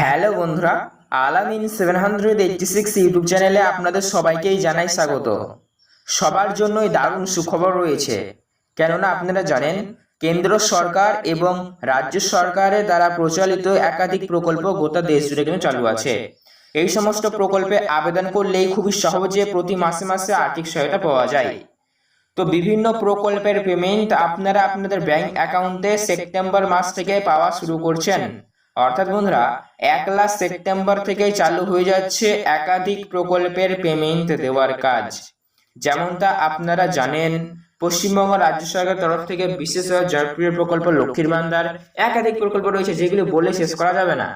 Hello বন্ধুরা, Alamin seven hundred eighty six YouTube চ্যানেলে আপনাদের সবাইকেই জানাই স্বাগত। সবার জন্যই দারুণ সুখবর রয়েছে। কেননা আপনারা জানেন, কেন্দ্র সরকার এবং রাজ্য সরকারের দ্বারা প্রচলিত একাধিক প্রকল্প গোটা দেশ জুড়ে কিন্তু চালু আছে। এই সমস্ত প্রকল্পে আবেদন করলেই খুবই সহজে প্রতি মাসে মাসে আর্থিক সহায়তা পাওয়া যায়। তো বিভিন্ন প্রকল্পের পেমেন্ট আপনারা আপনাদের ব্যাংক অ্যাকাউন্টে সেপ্টেম্বর মাস থেকে পাওয়া শুরু করছেন। অর্থাৎ বন্ধুরা একলা সেপ্টেম্বর থেকেই চালু হয়ে যাচ্ছে একাধিক প্রকল্পের পেমেন্ট দেওয়ার কাজ। যেমনটা আপনারা জানেন, পশ্চিমবঙ্গ রাজ্য সরকারের তরফ থেকে বিশেষ জনপ্রিয় প্রকল্প লক্ষ্মীর ভান্ডার। একাধিক প্রকল্প রয়েছে যেগুলো বলে শেষ করা যাবে না।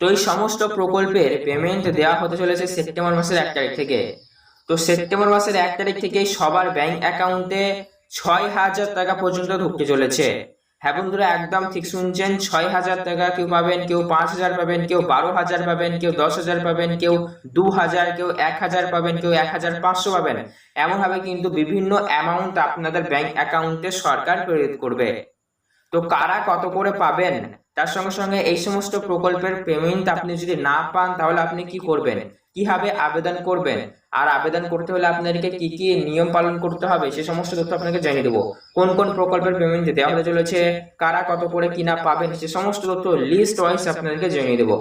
তো এই সমস্ত প্রকল্পের পেমেন্ট দেওয়া হতে চলেছে সেপ্টেম্বর মাসের এক তারিখ থেকে। তো সেপ্টেম্বর মাসের এক তারিখ থেকেই সবার ব্যাংক অ্যাকাউন্টে ছয় হাজার টাকা পর্যন্ত ঢুকতে চলেছে। হ্যাঁ বন্ধুরা, একদম ঠিক শুনছেন, ছয় হাজার টাকা কেউ পাবেন, কেউ পাঁচ হাজার পাবেন, কেউ বারো হাজার পাবেন, কেউ দশ হাজার পাবেন, কেউ দু হাজার, কেউ এক হাজার পাবেন, কেউ এক হাজার পাঁচশো পাবেন। এমনভাবে কিন্তু বিভিন্ন অ্যামাউন্ট আপনাদের ব্যাংক অ্যাকাউন্টে সরকার প্রেরিত করবে। তো কারা কত করে পাবেন? তার সঙ্গে সঙ্গে এই সমস্ত প্রকল্পের পেমেন্ট আপনি যদি না পান, তাহলে আপনি কি করবেন? কীভাবে আবেদন করবেন? আর আবেদন করতে হলে আপনাদেরকে কি কি নিয়ম পালন করতে হবে? সে সমস্ত তথ্য আপনাকে জানিয়ে দেবো। কোন কোন প্রকল্পের পেমেন্ট দেওয়া হতে চলেছে কারা কত করে কিনা পাবেন? সে সমস্ত তথ্য লিস্ট ওয়াইজ আপনাদেরকে জানিয়ে দেবো।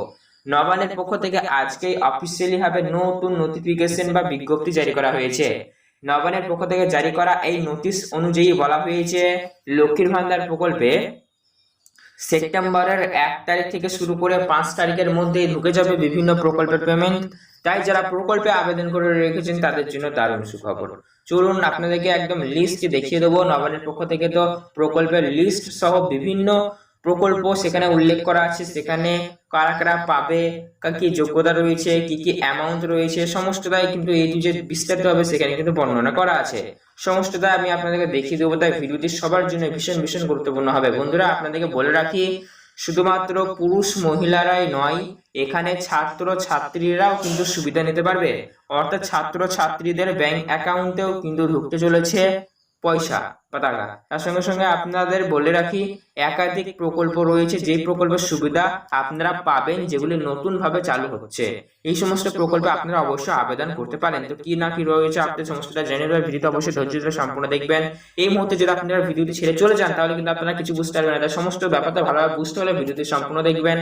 নবানের পক্ষ থেকে আজকেই অফিসিয়ালি ভাবে নতুন নোটিফিকেশন বা বিজ্ঞপ্তি জারি করা হয়েছে। নবানের পক্ষ থেকে জারি করা এই নোটিশ অনুযায়ী বলা হয়েছে, লক্ষ্মীর ভান্ডার প্রকল্পে সেপ্টেম্বরের এক তারিখ থেকে শুরু করে পাঁচ তারিখের মধ্যেই ঢুকে যাবে বিভিন্ন প্রকল্পের পেমেন্ট তাই যারা প্রকল্পে আবেদন করে রেখেছেন, তাদের জন্য দারুণ সুখবর। চলুন আপনাদেরকে একদম লিস্ট দেখিয়ে দেবো। নবানের পক্ষ থেকে তো প্রকল্পের লিস্ট সহ বিভিন্ন প্রকল্প সেখানে উল্লেখ করা আছে সেখানে কারা কারা পাবে কি যোগ্যতা রয়েছে কি কি অ্যামাউন্ট রয়েছে সমস্তটাই কিন্তু এই যে বিস্তারিত হবে সেখানে কিন্তু বর্ণনা করা আছে। সমস্তটা আমি আপনাদেরকে দেখিয়ে দেবো তাই ভিডিওটি সবার জন্য ভীষণ ভীষণ গুরুত্বপূর্ণ হবে। বন্ধুরা আপনাদেরকে বলে রাখি শুধুমাত্র পুরুষ মহিলারাই নয় এখানে ছাত্র ছাত্রীরাও কিন্তু সুবিধা নিতে পারবে। অর্থাৎ ছাত্র ছাত্রীদের ব্যাংক অ্যাকাউন্টেও কিন্তু ঢুকতে চলেছে পয়সা। টাকা তার সঙ্গে সঙ্গে আপনাদের বলে রাখি একাধিক প্রকল্প রয়েছে যে প্রকল্পের সুবিধা আপনারা পাবেন যেগুলি নতুন ভাবে চালু হচ্ছে। এই সমস্ত প্রকল্পে আপনারা অবশ্যই আবেদন করতে পারেন। তো কি না কি রয়েছে আপনি সমস্তটা জেনে নেবেন ভিডিওটা অবশ্যই ধৈর্য ধরে সম্পূর্ণ দেখবেন। এই মুহূর্তে যদি আপনারা ভিডিওটি ছেড়ে চলে যান তাহলে কিন্তু আপনারা কিছু বুঝতে পারবেন না। সমস্ত ব্যাপারটা ভালোভাবে বুঝতে হলে ভিডিওটি সম্পূর্ণ দেখবেন।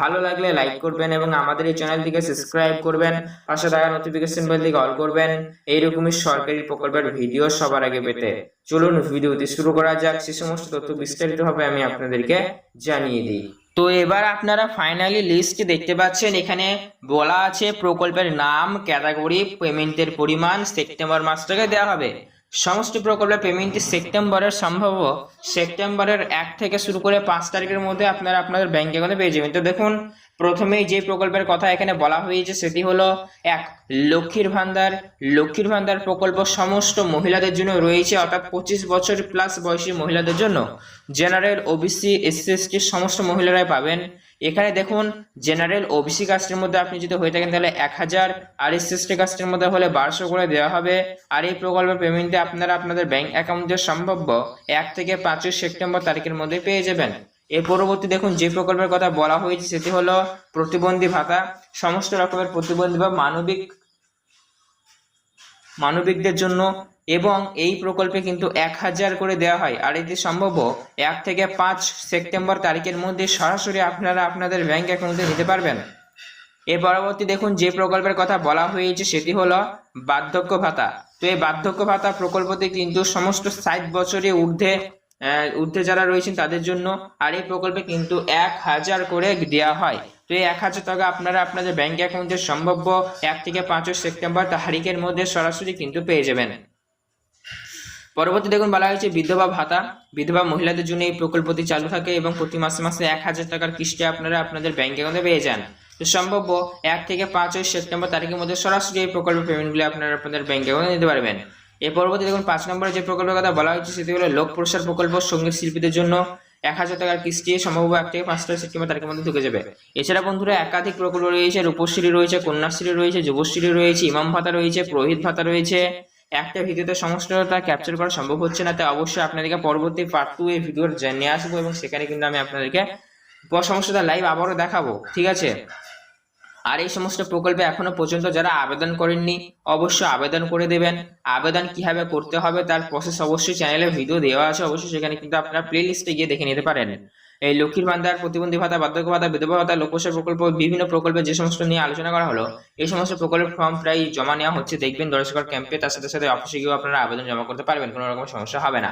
ভালো লাগলে লাইক করবেন এবং আমাদের এই চ্যানেলটিকে সাবস্ক্রাইব করবেন। পাশে থাকা নোটিফিকেশন বেল থেকে অল করবেন। এইরকমই সরকারি প্রকল্পের ভিডিও সবার আগে পেতে চলুন ভিডিওটি শুরু করা যাক। সে সমস্ত তথ্য বিস্তারিতভাবে আমি আপনাদেরকে জানিয়ে দিই। তো এবার আপনারা ফাইনালি লিস্ট দেখতে পাচ্ছেন, এখানে বলা আছে প্রকল্পের নাম ক্যাটাগরি পেমেন্টের পরিমাণ সেপ্টেম্বর মাস থেকে দেওয়া হবে। সমস্ত প্রকল্পের পেমেন্টটি সেপ্টেম্বরের সম্ভব সেপ্টেম্বরের এক থেকে শুরু করে পাঁচ তারিখের মধ্যে আপনারা আপনাদের ব্যাংক অ্যাকাউন্টে পেয়ে যাবেন। তো দেখুন, প্রথমেই যে প্রকল্পের কথা এখানে বলা হয়েছে সেটি হলো এক, লক্ষ্মীর ভান্ডার। লক্ষ্মীর ভান্ডার প্রকল্প সমস্ত মহিলাদের জন্য রয়েছে, অর্থাৎ পঁচিশ বছর প্লাস বয়সী মহিলাদের জন্য। জেনারেল ওবিসি এসসি এসটি সমস্ত মহিলারাই পাবেন। এখানে দেখুন জেনারেল ওবিসি কাস্টের মধ্যে আপনি যদি হয়ে থাকেন, তাহলে এক হাজার আর এস এসটি কাস্টের মধ্যে হলে বারোশো করে দেওয়া হবে। আর এই প্রকল্পের পেমেন্টে আপনারা আপনাদের ব্যাংক অ্যাকাউন্টে সম্ভাব্য, এক থেকে পাঁচই সেপ্টেম্বর তারিখের মধ্যে পেয়ে যাবেন। এর পরবর্তী দেখুন, যে প্রকল্পের কথা বলা হয়েছে, সেটি হলো প্রতিবন্ধী ভাতা। সমস্ত রকমের প্রতিবন্ধী বা মানবিক মানবিকদের জন্য এবং এই প্রকল্পে কিন্তু এক হাজার করে দেওয়া হয়। আর এটি সম্ভব এক থেকে পাঁচ সেপ্টেম্বর তারিখের মধ্যে সরাসরি আপনারা আপনাদের ব্যাংক অ্যাকাউন্টে নিতে পারবেন। এর পরবর্তী দেখুন, যে প্রকল্পের কথা বলা হয়েছে সেটি হলো বার্ধক্য ভাতা। তো এই বার্ধক্য ভাতা প্রকল্পতে কিন্তু সমস্ত ষাট বছরে ঊর্ধ্বে ঊর্ধ্বে যারা রয়েছেন তাদের জন্য আর এই প্রকল্পে কিন্তু এক হাজার করে দেওয়া হয়। তো এই এক হাজার টাকা আপনারা আপনাদের ব্যাঙ্ক অ্যাকাউন্টে সম্ভাব্য এক থেকে পাঁচই সেপ্টেম্বর তারিখের মধ্যে সরাসরি কিন্তু পেয়ে যাবেন। পরবর্তী দেখুন, বলা হয়েছে বিধবা ভাতা। বিধবা মহিলাদের জন্য এই প্রকল্পটি চালু থাকে এবং প্রতি মাসে মাসে এক হাজার টাকার কিস্তি আপনারা আপনাদের ব্যাঙ্ক অ্যাকাউন্টে পেয়ে যান। তো সম্ভাব্য এক থেকে পাঁচই সেপ্টেম্বর তারিখের মধ্যে সরাসরি এই প্রকল্পের পেমেন্টগুলি আপনারা আপনাদের ব্যাঙ্ক অ্যাকাউন্টে নিতে পারবেন। এর পরবর্তী দেখুন, পাঁচ নম্বরে যে প্রকল্পের কথা বলা হয়েছে, সেটি হলো লোক প্রসার প্রকল্প সংগীত শিল্পীদের জন্য। এক হাজার টাকার কিস্তি সম্ভব এক থেকে পাঁচটা সেপ্টেম্বর তারিখের মধ্যে ঢুকে যাবে। এছাড়া বন্ধুরা, একাধিক প্রকল্প রয়েছে, রূপশ্রী রয়েছে, কন্যাশ্রী রয়েছে, যুবশ্রী রয়েছে, ইমাম ভাতা রয়েছে, পুরোহিত ভাতা রয়েছে। একটা ভিডিওতে সমস্তটা ক্যাপচার করা সম্ভব হচ্ছে না, তাই অবশ্যই আপনাদেরকে পরবর্তী পার্ট টু এই ভিডিওর নিয়ে আসব এবং সেখানে কিন্তু আমি আপনাদেরকে সমস্ত লাইভ আবারও দেখাবো, ঠিক আছে? আর এই সমস্ত প্রকল্পে এখনও পর্যন্ত যারা আবেদন করেননি, অবশ্যই আবেদন করে দেবেন। আবেদন কীভাবে করতে হবে তার প্রসেস অবশ্যই চ্যানেলে ভিডিও দেওয়া আছে, অবশ্যই সেখানে কিন্তু আপনারা প্লে লিস্টে গিয়ে দেখে নিতে পারেন। এই লক্ষ্মীর ভান্ডার, প্রতিবন্ধী ভাতা বার্ধক্য ভাতা বিধবা ভাতা লোকসার প্রকল্প, বিভিন্ন প্রকল্পে যে সমস্ত নিয়ে আলোচনা করা হলো, এই সমস্ত প্রকল্পের ফর্ম প্রায় জমা নেওয়া হচ্ছে। দেখবেন দর্শকর ক্যাম্পে তার সাথে সাথে অফিসে গিয়েও আপনারা আবেদন জমা করতে পারবেন, কোনো রকম সমস্যা হবে না।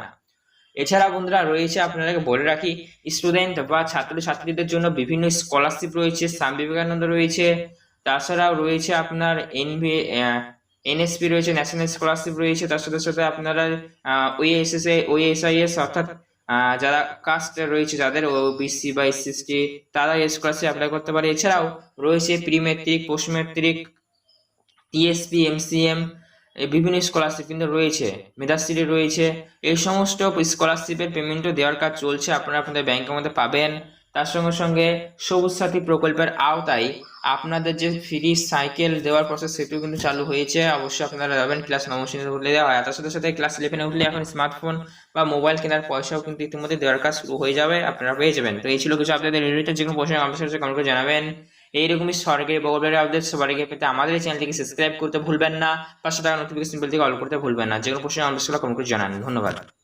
এছাড়া বন্ধুরা রয়েছে আপনাদেরকে বলে রাখি স্টুডেন্ট বা ছাত্র ছাত্রীদের জন্য বিভিন্ন স্কলারশিপ রয়েছে স্বামী বিবেকানন্দ রয়েছে, তাছাড়াও রয়েছে আপনার এনভি এনএসপি রয়েছে ন্যাশনাল স্কলারশিপ রয়েছে, তার সাথে সাথে আপনারা ওইএসএস ওইএসআইএস অর্থাৎ যারা কাস্ট রয়েছে, যাদের ওবিসি বা এসসি তারা এই স্কলারশিপ অ্যাপ্লাই করতে পারে। এছাড়াও রয়েছে pre matric post matric TSP MCM বিভিন্ন স্কলারশিপ কিন্তু রয়েছে মেধাশ্রী রয়েছে, এই সমস্ত স্কলারশিপের পেমেন্টও দেওয়ার কাজ চলছে, আপনারা আপনাদের ব্যাংকের মধ্যে পাবেন। তার সঙ্গে সঙ্গে সবুজ সাথী প্রকল্পের আওতায় আপনাদের যে ফ্রি সাইকেল দেওয়ার প্রসেস সেটিও কিন্তু চালু হয়েছে, অবশ্যই আপনারা যাবেন ক্লাস নবম উঠলে দেওয়া হয়। তার সাথে সাথে ক্লাস ইলেভেনে উঠলে এখন স্মার্টফোন বা মোবাইল কেনার পয়সাও কিন্তু ইতিমধ্যে দেওয়ার কাজ শুরু হয়ে যাবে, আপনারা পেয়ে যাবেন। তো এই ছিল কিছু আপনাদের রিলেটেড যে কোনো প্রশ্ন আমাদের সাথে কমেন্ট করে জানাবেন। এইরকমই সরকারি প্রকল্পের আপডেট সবার আগে পেতে আমাদের এই চ্যানেলটিকে সাবস্ক্রাইব করতে ভুলবেন না। পাঁচশো টাকা নোটিফিকেশন বেল থেকে অল করতে ভুলবেন না। যে কোনো প্রশ্ন আমাদের সাথে কমেন্ট করে জানান। ধন্যবাদ।